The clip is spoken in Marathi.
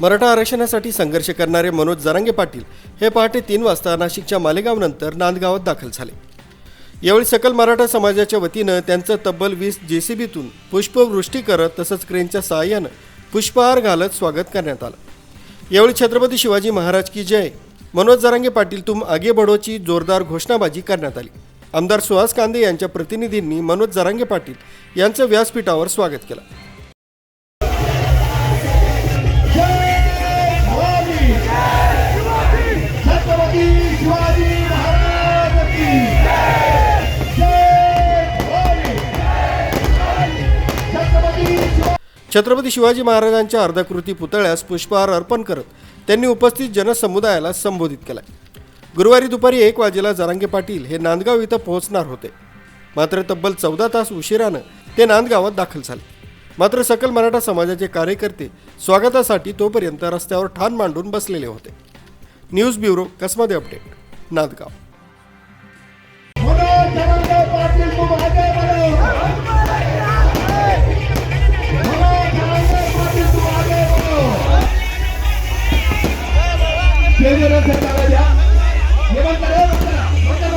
मराठा आरक्षणासाठी संघर्ष करणारे मनोज जरांगे पाटील हे पहाटे तीन वाजता नाशिकच्या मालेगावनंतर नांदगावात दाखल झाले. यावेळी सकल मराठा समाजाच्या वतीनं त्यांचं तब्बल वीस जेसीबीतून पुष्पवृष्टी करत तसंच क्रेनच्या सहाय्यानं पुष्पहार घालत स्वागत करण्यात आलं. यावेळी छत्रपती शिवाजी महाराज की जय. मनोज जरांगे पाटील तुम आगे बढोची जोरदार घोषणाबाजी करण्यात आली. आमदार सुहास कांदे यांच्या प्रतिनिधींनी मनोज जरांगे पाटील यांचं व्यासपीठावर स्वागत केलं. छत्रपती शिवाजी महाराजांच्या अर्धाकृती पुतळ्यास पुष्पहार अर्पण करत त्यांनी उपस्थित जनसमुदायाला संबोधित केला गुरुवारी दुपारी एक वाजेला जरांगे पाटील हे नांदगाव इथं पोहोचणार होते. मात्र तब्बल चौदा तास उशिरानं ते नांदगावात दाखल झाले. मात्र सकल मराठा समाजाचे कार्यकर्ते स्वागतासाठी तोपर्यंत रस्त्यावर ठाण मांडून बसलेले होते. न्यूज ब्युरो कसमध्ये अपडेट? नांदगाव. Levanta,